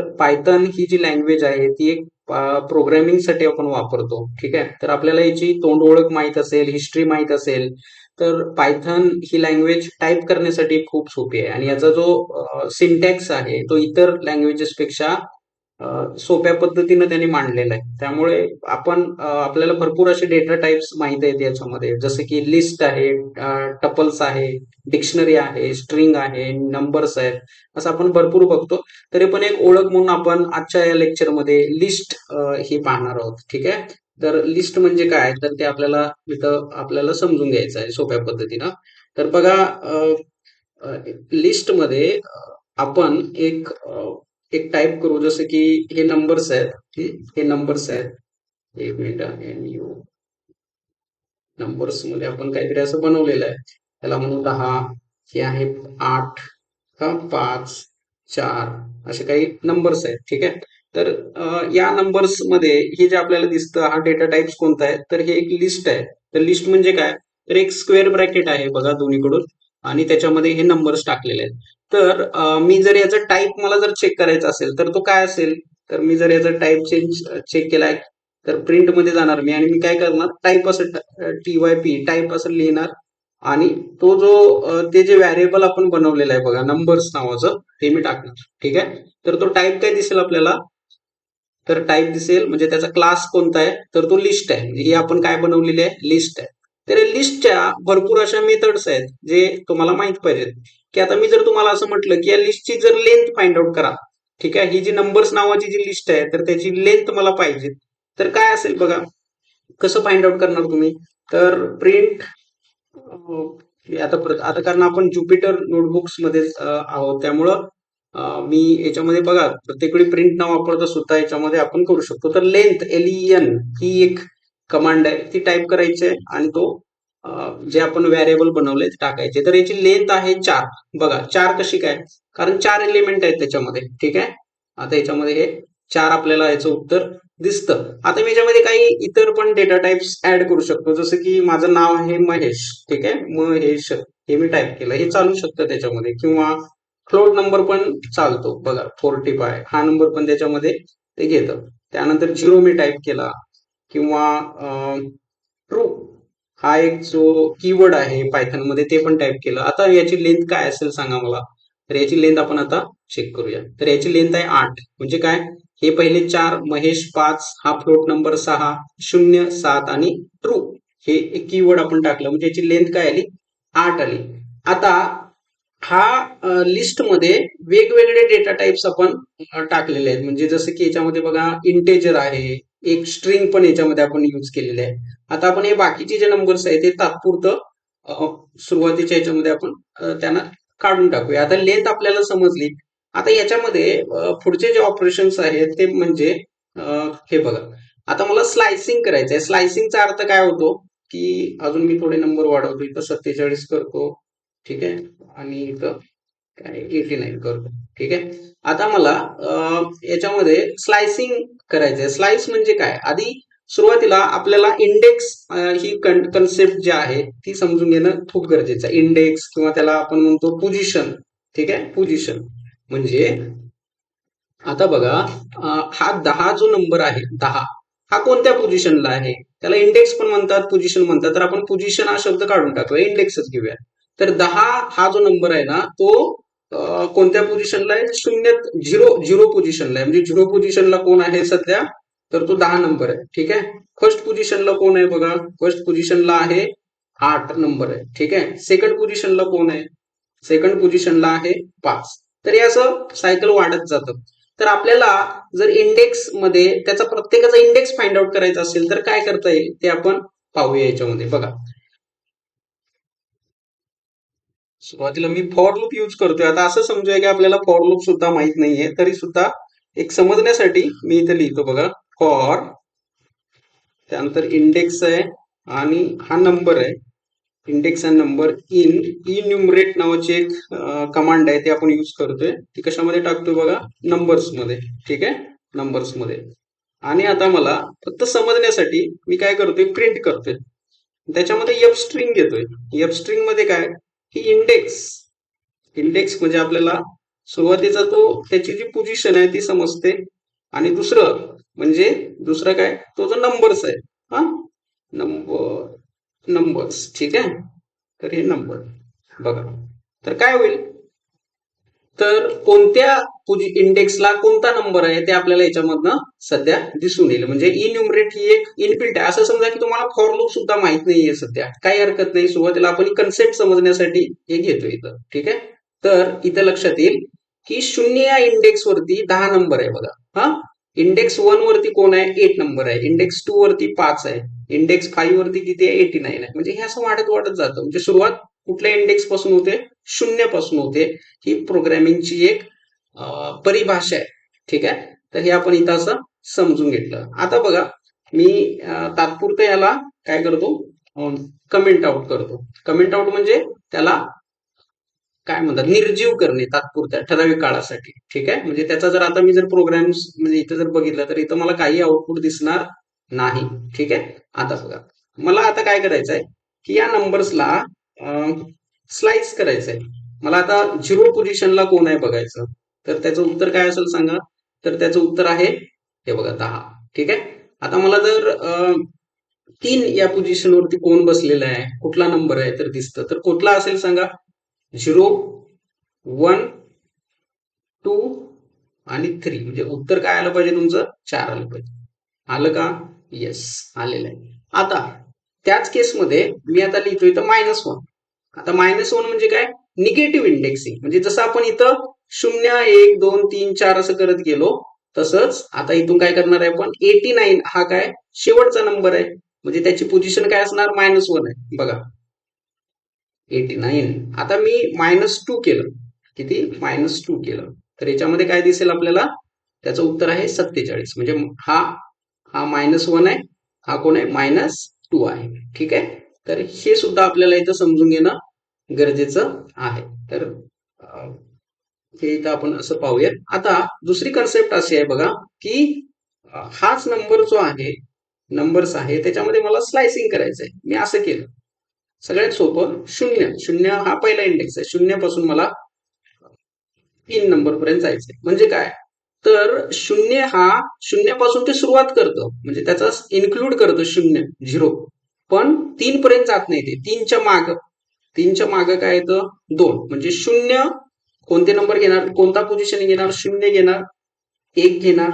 तर पायथन ही जी लँग्वेज आहे ती एक प्रोग्रॅमिंगसाठी आपण वापरतो. ठीक आहे? तर आपल्याला याची तोंड ओळख माहीत असेल हिस्ट्री माहीत असेल तर पायथन ही लँग्वेज टाईप करण्यासाठी खूप सोपी आहे. आणि याचा जो सिंटॅक्स आहे तो इतर लँग्वेजेस पेक्षा सोप्या पद्धतीनं त्यांनी मांडलेलं आहे. त्यामुळे आपण आपल्याला भरपूर असे डेटा टाइप्स माहिती आहेत याच्यामध्ये. जसं की लिस्ट आहे टपल्स आहे डिक्शनरी आहे स्ट्रिंग आहे नंबर्स आहेत. असं आपण भरपूर बघतो. तरी पण एक ओळख म्हणून आपण आजच्या या लेक्चरमध्ये लिस्ट ही पाहणार आहोत. ठीक आहे? तर लिस्ट म्हणजे काय? तर ते आपल्याला इथं आपल्याला समजून घ्यायचं आहे सोप्या पद्धतीनं. तर बघा लिस्टमध्ये आपण एक एक टाईप करू जसं की हे नंबर्स आहेत. हे- नंबर्स आहेत. एक मिनिट एन यू नंबर्समध्ये आपण काहीतरी असं बनवलेलं आहे. त्याला म्हणू दहा हे आहे आठ हा पाच चार असे काही नंबर्स आहेत. ठीक आहे? तर या नंबर्समध्ये हे जे आपल्याला दिसतं हा डेटा टाइप्स कोणता आहे? तर हे एक लिस्ट आहे. तर लिस्ट म्हणजे काय? तर एक स्क्वेअर ब्रॅकेट आहे बघा दोन्हीकडून. आणि त्याच्यामध्ये हे नंबर्स टाकलेले आहेत. तर मी जर याचा टाईप मला जर चेक करायचा असेल तर तो काय असेल? तर मी जर याचा टाईप चेंज चेक केलाय तर प्रिंटमध्ये जाणार मी आणि मी काय करणार? टाईप असं टी वाय पी टाईप असं लिहिणार आणि तो जो ते जे व्हॅरिएबल आपण बनवलेलं आहे बघा नंबर्स नावाचं ते मी टाकणार. ठीक आहे? तर तो टाईप काय दिसेल आपल्याला? तर टाईप दिसेल म्हणजे त्याचा क्लास कोणता आहे? तर तो लिस्ट आहे. म्हणजे ही आपण काय बनवलेली आहे? लिस्ट आहे. तर लिस्टच्या भरपूर अशा मेथड्स आहेत जे तुम्हाला माहीत पाहिजेत. की आता मी जर तुम्हाला असं म्हटलं की या लिस्टची जर लेंथ फाइंड आउट करा ठीक आहे? ही जी नंबर्स नावाची जी लिस्ट आहे तर त्याची लेंथ मला पाहिजे. तर काय असेल बघा? कसं फाइंड आउट करणार तुम्ही? तर प्रिंट आता आता कारण आपण ज्युपिटर नोटबुक्समध्ये आहोत त्यामुळं मी याच्यामध्ये बघा प्रत्येक वेळी प्रिंट नाव वापरता सुद्धा याच्यामध्ये आपण करू शकतो. तर लेंथ एल एन ही एक कमांड आहे ती टाईप करायची आहे आणि तो जे आपण व्हॅरिएबल बनवले ते टाकायचे. तर याची लेंथ आहे चार. बघा चार कशी काय? कारण चार एलिमेंट आहेत त्याच्यामध्ये ठीक आहे? आता याच्यामध्ये हे चार आपल्याला याचं उत्तर दिसतं. आता मी याच्यामध्ये काही इतर पण डेटा टाइप्स ऍड करू शकतो. जसं की माझं नाव आहे महेश ठीक आहे? महेश हे मी टाईप केलं. हे चालू शकतं त्याच्यामध्ये. किंवा फ्लोट नंबर पण चालतो. बघा फोर्टी फाय हा नंबर पण त्याच्यामध्ये ते घेतं. त्यानंतर झिरो मी टाईप केला. किंवा ट्रू हा एक जो कीवर्ड आहे पायथनमध्ये ते पण टाईप केलं. आता याची लेंथ काय असेल सांगा मला? तर याची लेंथ आपण आता चेक करूया. तर याची लेंथ आहे आठ. म्हणजे काय? हे पहिले चार महेश पाच हा फ्लोट नंबर सहा शून्य सात आणि ट्रू हे एक कीवर्ड आपण टाकलं. म्हणजे याची लेंथ काय आली? आठ आली. आता हा लिस्टमध्ये वेगवेगळे डेटा टाइप्स आपण टाकलेले आहेत. म्हणजे जसं की याच्यामध्ये बघा इंटेजर आहे एक स्ट्रिंग पण याच्यामध्ये आपण यूज केलेले आहे. आता आपण हे बाकीचे जे नंबर्स आहेत ते तात्पुरतं सुरुवातीच्या याच्यामध्ये आपण त्यांना काढून टाकूया. आता लेंथ आपल्याला समजली. आता याच्यामध्ये पुढचे जे ऑपरेशन्स आहेत ते म्हणजे हे बघा. आता मला स्लायसिंग करायचं आहे स्लायसिंगचा अर्थ काय होतो? की अजून मी थोडे नंबर वाढवतो. इथं सत्तेचाळीस करतो. ठीक आहे? आणि इथं काय? एटी नाईन करतो. ठीक आहे? आता मला याच्यामध्ये स्लायसिंग करायचंय. स्लाइस म्हणजे काय? आधी सुरुवातीला आपल्याला इंडेक्स ही कन्सेप्ट जी आहे ती समजून घेणं खूप गरजेचं आहे. इंडेक्स किंवा त्याला आपण म्हणतो पोझिशन ठीक आहे? पोझिशन म्हणजे आता बघा हा दहा जो नंबर आहे दहा हा कोणत्या पोझिशनला आहे? त्याला इंडेक्स पण म्हणतात पोझिशन म्हणतात. तर आपण पोझिशन हा शब्द काढून टाकूया. इंडेक्सच घेऊया. तर दहा हा जो नंबर आहे ना तो कोणत्या पोझिशनला आहे? शून्य झिरो झिरो पोझिशनला आहे. म्हणजे झिरो पोझिशनला कोण आहे सध्या? तर तो दहा नंबर आहे. ठीक आहे? फर्स्ट पोझिशनला कोण आहे बघा? फर्स्ट पोझिशनला आहे आठ नंबर आहे. ठीक आहे? सेकंड पोझिशनला कोण आहे? सेकंड पोझिशनला आहे पाच. तर हे असं सायकल वाढत जातं. तर आपल्याला जर इंडेक्समध्ये त्याचा प्रत्येकाचा इंडेक्स फाइंड आउट करायचा असेल तर काय करता येईल? ते आपण पाहूया याच्यामध्ये. बघा. सुरुवातीला मी फॉर लूप यूज करतोय. आता असं समजूया की आपल्याला फॉर लूप सुद्धा माहीत नाहीये तरी सुद्धा एक समजण्यासाठी मी इथे लिहितो बघा फॉर त्यानंतर इंडेक्स आहे आणि हा नंबर आहे. Index and number in enumerate नावाची एक कमांड आहे ते आपण यूज करतोय. ती कशामध्ये टाकतोय बघा? नंबर्समध्ये. ठीक आहे? नंबर्समध्ये. आणि आता मला फक्त समजण्यासाठी मी काय करतोय? प्रिंट करतोय. त्याच्यामध्ये एफ स्ट्रिंग घेतोय. एफ स्ट्रिंगमध्ये काय? ही इंडेक्स इंडेक्स म्हणजे आपल्याला सुरुवातीचा तो त्याची जी पोझिशन आहे ती समजते. आणि दुसरं म्हणजे दुसरं काय? तो जो नंबर्स आहे. हा? नंबर नंबर्स ठीक आहे? तर हे नंबर बघा. तर काय होईल? तर कोणत्या इंडेक्सला कोणता नंबर आहे ते आपल्याला याच्यामधनं सध्या दिसून येईल. म्हणजे इन्युमरेट ही एक इनबिल्ट आहे. असं समजा की तुम्हाला फॉर लूप सुद्धा माहीत नाहीये सध्या. काही हरकत नाही. सुरुवातीला आपण कन्सेप्ट समजण्यासाठी हे घेतो इथं. ठीक आहे? तर इथं लक्षात येईल की शून्य या इंडेक्स वरती दहा नंबर आहे बघा. हा? इंडेक्स वन वरती कोण आहे? एट नंबर आहे. इंडेक्स टू वरती पाच आहे. इंडेक्स फाईव्ह वरती किती आहे एटी नाईन आहे. म्हणजे हे असं वाढत वाढत जातं. म्हणजे सुरुवात कुठल्या इंडेक्सपासून होते? शून्यपासून होते. ही प्रोग्रॅमिंगची एक परिभाषा आहे. ठीक आहे? तर हे आपण इथं असं समजून घेतलं. आता बघा मी तात्पुरतं याला काय करतो? कमेंट आउट करतो. कमेंट आउट म्हणजे त्याला काय म्हणतात? निर्जीव करणे तात्पुरत्या ठराविक काळासाठी. ठीक आहे? म्हणजे त्याचा जर आता मी जर प्रोग्राम म्हणजे इथं जर बघितलं तर इथं मला काही आउटपुट दिसणार नाही. ठीक आहे? आता बघा. मला आता काय करायचं आहे की या नंबर्सला स्लाइस करायचं आहे मला आता झिरो पोझिशनला कोण आहे बघायचं? तर त्याचं उत्तर काय असेल सांगा? तर त्याचं उत्तर आहे हे बघा दहा. ठीक आहे? आता मला जर तीन या पोझिशनवरती कोण बसलेला आहे कुठला नंबर आहे तर दिसतं. तर कुठला असेल सांगा? झिरो वन टू आणि थ्री म्हणजे उत्तर काय आलं पाहिजे तुमचं? चार आलं पाहिजे. आलं का? येस आलेलं आहे. आता त्याच केसमध्ये मी आता लिहितो इथं मायनस वन आता मायनस वन म्हणजे काय? निगेटिव्ह इंडेक्सिंग म्हणजे जसं आपण इथं शून्य एक दोन तीन चार असं करत गेलो तसंच आता इथून काय करणार आहे आपण? एटी नाईन हा काय? शेवटचा नंबर आहे. म्हणजे त्याची पोझिशन काय असणार? मायनस वन आहे. बघा. एटी नाईन आता मी मायनस टू केलं. किती? मायनस टू केलं. तर याच्यामध्ये काय दिसेल आपल्याला? त्याचं उत्तर आहे सत्तेचाळीस. म्हणजे हा हा मायनस वन आहे. हा कोण आहे? मायनस टू आहे. ठीक आहे? तर हे सुद्धा आपल्याला इथं समजून घेणं गरजेचं आहे. तर हे इथं आपण असं पाहूया आता दुसरी कन्सेप्ट अशी आहे बघा की हाच नंबर जो आहे नंबर्स आहे त्याच्यामध्ये मला स्लायसिंग करायचं आहे मी असं केलं. सगळ्यात सोपं शून्य. शून्य हा पहिला इंडेक्स आहे. शून्यापासून मला तीन नंबर पर्यंत जायचंय. म्हणजे काय? तर शून्य हा शून्यापासून ते सुरुवात करतो. म्हणजे त्याचा इन्क्लूड करतो शून्य झिरो पण तीन पर्यंत जात नाही ते. तीनच्या माग. तीनच्या माग काय येतं? दोन. म्हणजे शून्य कोणते नंबर घेणार? कोणता पोझिशन घेणार? शून्य घेणार एक घेणार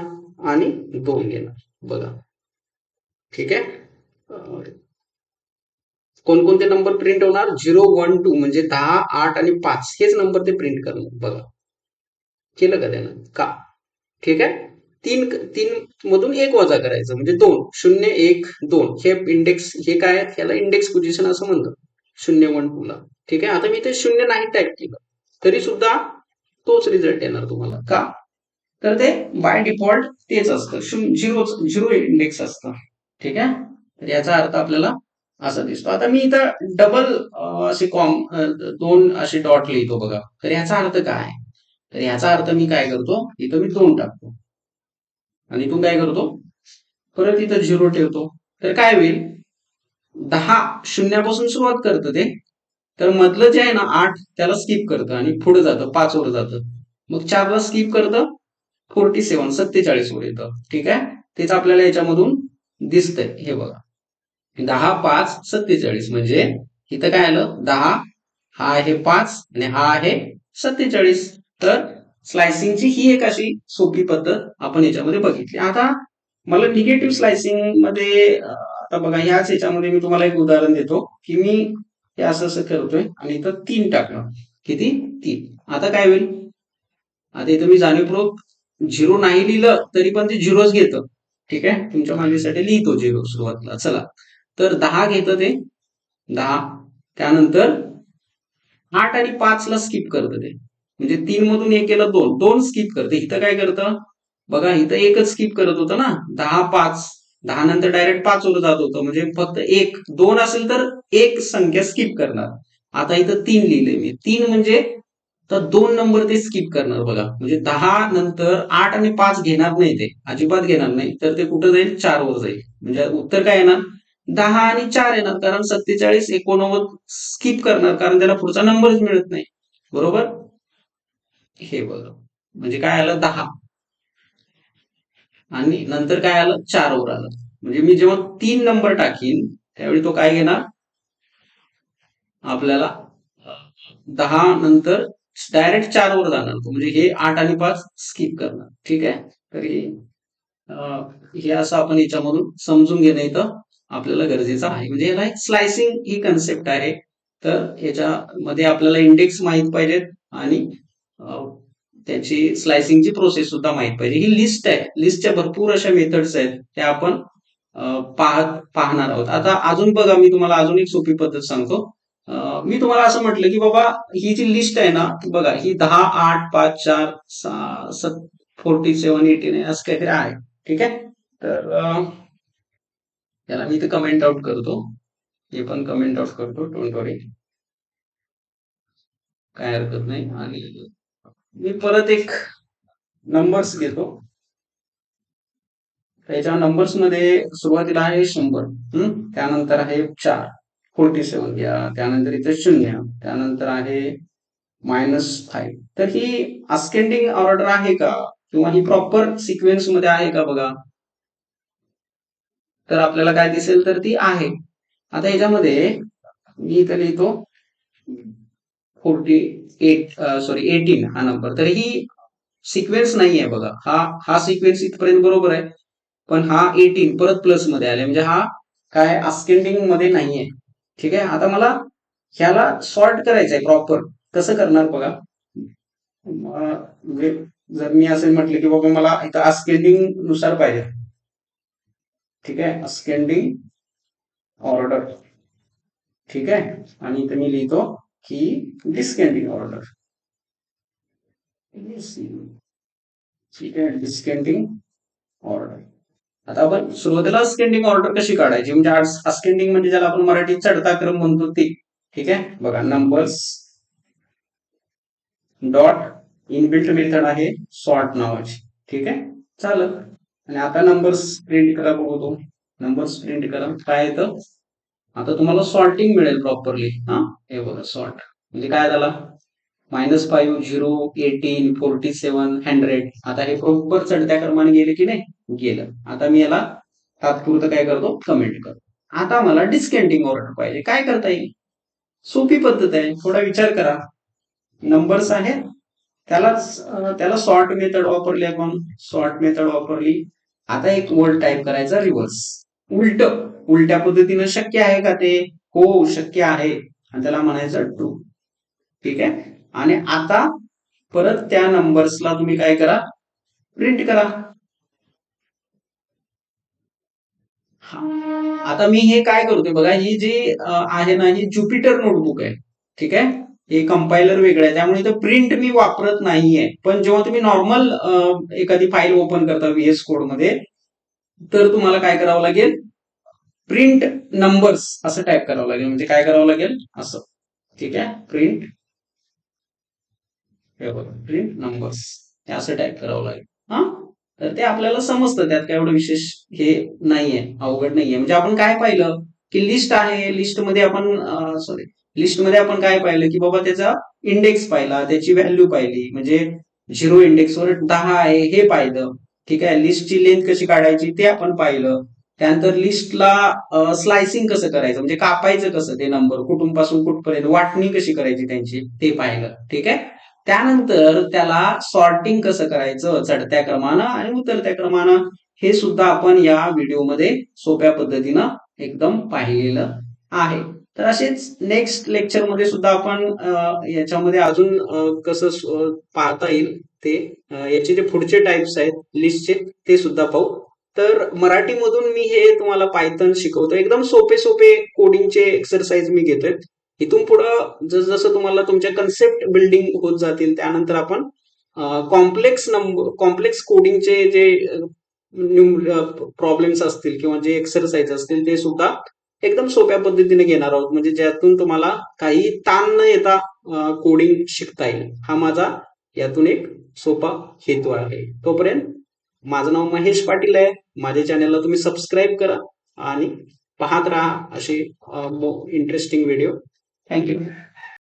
आणि दोन घेणार. बघा. ठीक आहे? कोणकोणते नंबर प्रिंट होणार? Zero one two. म्हणजे दहा आठ आणि पाच. हेच नंबर ते प्रिंट करणार बघा. केलं का त्यानं? का? ठीक आहे? तीन तीन मधून एक वजा करायचं म्हणजे दोन शून्य एक दोन. हे इंडेक्स हे काय याला इंडेक्स पोझिशन असं म्हणतात. शून्य वन टू ला. ठीक आहे? आता मी ते शून्य नाही टाईप केलं. तरी सुद्धा तोच रिझल्ट येणार तुम्हाला. का? तर ते बाय डिफॉल्ट तेच असतं. झिरो झिरो इंडेक्स असतं. ठीक आहे? तर याचा अर्थ आपल्याला असा दिसतो. आता मी इथं डबल असे कॉम दोन असे डॉट लिहितो बघा. तर याचा अर्थ काय? तर याचा अर्थ मी काय करतो? इथं मी दोन टाकतो. आणि इथून काय करतो? परत इथं झिरो ठेवतो. तर काय होईल? दहा शून्यापासून सुरुवात करतं ते. तर मधलं जे आहे ना आठ त्याला स्किप करतं आणि पुढे जातं पाच वर जातं. मग चारला स्किप करतं फोर्टी सेवन सत्तेचाळीस वर येतं. ठीक आहे? तेच आपल्याला याच्यामधून दिसतंय. हे बघा. दहा पाच सत्तेचाळीस. म्हणजे इथं काय आलं? दहा हा आहे पाच आणि हा आहे सत्तेचाळीस. तर स्लायसिंगची ही एक अशी सोपी पद्धत आपण याच्यामध्ये बघितली. आता मला निगेटिव्ह स्लायसिंगमध्ये आता बघा ह्याच याच्यामध्ये मी तुम्हाला एक उदाहरण देतो की मी हे असं असं करतोय आणि इथं तीन टाकणार किती? तीन. आता काय होईल? आता इथं मी जाणीवपूर्वक झिरो नाही लिहिलं तरी पण ते झिरोच घेतं. ठीक आहे? तुमच्या मागणीसाठी लिहितो झिरो सुरुवातीला. चला. तर दहा घेतं ते. दहा. त्यानंतर आठ आणि पाच ला स्किप करतं ते. म्हणजे तीन मधून एक केलं दोन. दोन स्किप करते. इथं काय करतं? बघा इथं एकच स्किप करत होतं ना. दहा पाच. दहा नंतर डायरेक्ट पाच वर जात होतं. म्हणजे फक्त एक. दोन असेल तर एक संख्या स्किप करणार. आता इथं तीन लिहिले मी. तीन म्हणजे तर दोन नंबर ते स्किप करणार बघा. म्हणजे दहा नंतर आठ आणि पाच घेणार नाही ते. अजिबात घेणार नाही. तर ते कुठं जाईल? चार वर जाईल. म्हणजे उत्तर काय येणार? दहा आणि चार येणार. कारण सत्तेचाळीस एकोणनव्वद स्किप करणार. कारण त्याला पुढचा नंबरच मिळत नाही. बरोबर? हे बघा. म्हणजे काय आलं? दहा. आणि नंतर काय आलं? चार ओव्हर आलं. म्हणजे मी जेव्हा तीन नंबर टाकीन त्यावेळी तो काय घेणार? आपल्याला दहा नंतर डायरेक्ट चार ओव्हर जाणार तो. म्हणजे हे आठ आणि पाच स्किप करणार. ठीक आहे? तर हे हे असं आपण याच्यामधून समजून घेणं इथं आपल्याला गरजेचं आहे. म्हणजे याला एक स्लायसिंग ही कन्सेप्ट आहे. तर याच्यामध्ये आपल्याला इंडेक्स माहीत पाहिजेत आणि त्याची स्लायसिंगची प्रोसेस सुद्धा माहीत पाहिजे. ही लिस्ट आहे. लिस्टच्या भरपूर अशा मेथड्स आहेत. त्या आपण पाहत पाहणार आहोत. आता अजून बघा मी तुम्हाला अजून एक सोपी पद्धत सांगतो. मी तुम्हाला असं म्हटलं की बाबा ही जी लिस्ट आहे ना बघा ही दहा आठ पाच चार सत फोर्टी सेव्हन एटी नाईन असं काहीतरी आहे. ठीक आहे? तर त्याला याला मी इथे कमेंट आउट करतो. हे पण कमेंट आउट करतो. डोंट वरी काय हरकत नाही. आणि मी परत एक नंबर्स घेतो. त्याच्या नंबर्समध्ये सुरुवातीला आहे शंभर हम्म? त्यानंतर आहे चार फोर्टी सेवन घ्या. त्यानंतर इथे शून्य त्यानंतर आहे मायनस फाईव्ह तर ही अस्केंडिंग ऑर्डर आहे का? किंवा ही प्रॉपर सिक्वेन्समध्ये आहे का बघा? तर आपल्याला काय दिसेल तर ती आहे. आता ह्याच्यामध्ये मी इथे लिहितो. फोर्टी एट सॉरी एटीन हा नंबर तर ही सिक्वेन्स नाही आहे बघा. हा हा सिक्वेन्स इथपर्यंत बरोबर आहे. पण हा एटीन परत प्लसमध्ये आले. म्हणजे हा काय अस्केंडिंगमध्ये नाहीये. ठीक आहे? आता मला ह्याला सॉर्ट करायचं आहे प्रॉपर कसं करणार बघा? म्हणजे जर मी असे म्हटले की बाबा मला इथं अस्केंडिंगनुसार पाहिजे. ठीक आहे? अस्केंडिंग ऑर्डर ठीक आहे? आणि इथं मी लिहितो की डिस्केंडिंग ऑर्डर डिस्केंडिंग ऑर्डर आता आपण सुरुवातीला अस्केंडिंग ऑर्डर कशी काढायची? म्हणजे अस्केंडिंग म्हणजे ज्याला आपण मराठीत चढता क्रम म्हणतो ते. ठीक आहे? बघा नंबर्स डॉट इनबिल्ट मेथड आहे सॉर्ट नावाची. ठीक आहे? चालत आणि आता नंबर्स प्रिंट करा बघतो नंबर्स प्रिंट करा. काय येतं? आता तुम्हाला सॉर्टिंग मिळेल प्रॉपरली हा? हे बघा सॉर्ट म्हणजे काय झाला? Minus five zero eighteen forty seven hundred आता हे प्रॉपर चढत्या क्रमाने गेले की नाही? गेलं. आता मी याला तात्पुरतं काय करतो? कमेंट करतो. आता मला डिस्केंटिंग ऑर्डर पाहिजे. काय करता येईल? सोपी पद्धत आहे. थोडा विचार करा. नंबर्स आहेत. त्यालाच त्याला सॉर्ट मेथड वापरली आपण. सॉर्ट मेथड वापरली. आता एक वर्ड टाईप करायचा रिव्हर्स उलट. उलट्या पद्धतीनं शक्य आहे का ते? हो शक्य आहे. आणि त्याला म्हणायचं ट्रू ठीक आहे? आणि आता परत त्या नंबर्सला तुम्ही काय करा? प्रिंट करा. आता मी हे काय करतोय बघा ही जी आहे ना ही ज्युपिटर नोटबुक आहे. ठीक आहे? हे कंपायलर वेगळं आहे. त्यामुळे इथं प्रिंट मी वापरत नाहीये. पण जेव्हा तुम्ही नॉर्मल एखादी फाईल ओपन करता व्हीएस कोडमध्ये तर तुम्हाला काय करावं लागेल? प्रिंट नंबर्स असं टाईप करावं लागेल. म्हणजे काय करावं लागेल? असं. ठीक आहे? प्रिंट हे बघा. प्रिंट नंबर्स हे असं टाईप करावं लागेल. हा? तर ते आपल्याला समजतं त्यात काय एवढं विशेष हे नाहीये. अवघड नाहीये. म्हणजे आपण काय पाहिलं? की लिस्ट आहे. लिस्टमध्ये आपण सॉरी लिस्टमध्ये आपण काय पाहिलं? की बाबा त्याचा इंडेक्स पाहिला. त्याची व्हॅल्यू पाहिली. म्हणजे झिरो इंडेक्सवर दहा आहे हे पाहिलं. ठीक आहे? लिस्टची लेंथ कशी काढायची ते आपण पाहिलं. त्यानंतर लिस्टला स्लायसिंग कसं करायचं? म्हणजे कापायचं कसं ते नंबर कुठून पासून कुठपर्यंत? वाटणी कशी करायची त्यांची? ते पाहिलं. ठीक आहे? त्यानंतर त्याला सॉर्टिंग कसं करायचं? चढत्या क्रमानं आणि उतरत्या क्रमानं. हे सुद्धा आपण या व्हिडिओमध्ये सोप्या पद्धतीनं एकदम पाहिलेलं आहे. तर असेच नेक्स्ट लेक्चरमध्ये सुद्धा आपण याच्यामध्ये अजून कसं पाहता येईल ते याचे जे पुढचे टाइप्स आहेत लिस्टचे ते सुद्धा पाहू. तर मराठीमधून मी हे तुम्हाला पायथन शिकवतो एकदम सोपे सोपे कोडिंगचे एक्सरसाइज मी घेतोय. इथून पुढं जसजसं तुम्हाला तुमच्या कन्सेप्ट बिल्डिंग होत जातील त्यानंतर आपण कॉम्प्लेक्स नंबर कॉम्प्लेक्स कोडिंगचे जे प्रॉब्लेम्स असतील किंवा जे एक्सरसाइज असतील ते सुद्धा एकदम सोप्या पद्धतीने घेणार आहोत. म्हणजे ज्यातून तुम्हाला काही ताण न येता कोडिंग शिकता येईल. हा माझा यातून एक सोपा हेतू आहे. तोपर्यंत माझं नाव महेश पाटील आहे. माझ्या चॅनलला तुम्ही सबस्क्राईब करा आणि पाहत राहा असे इंटरेस्टिंग व्हिडिओ थँक्यू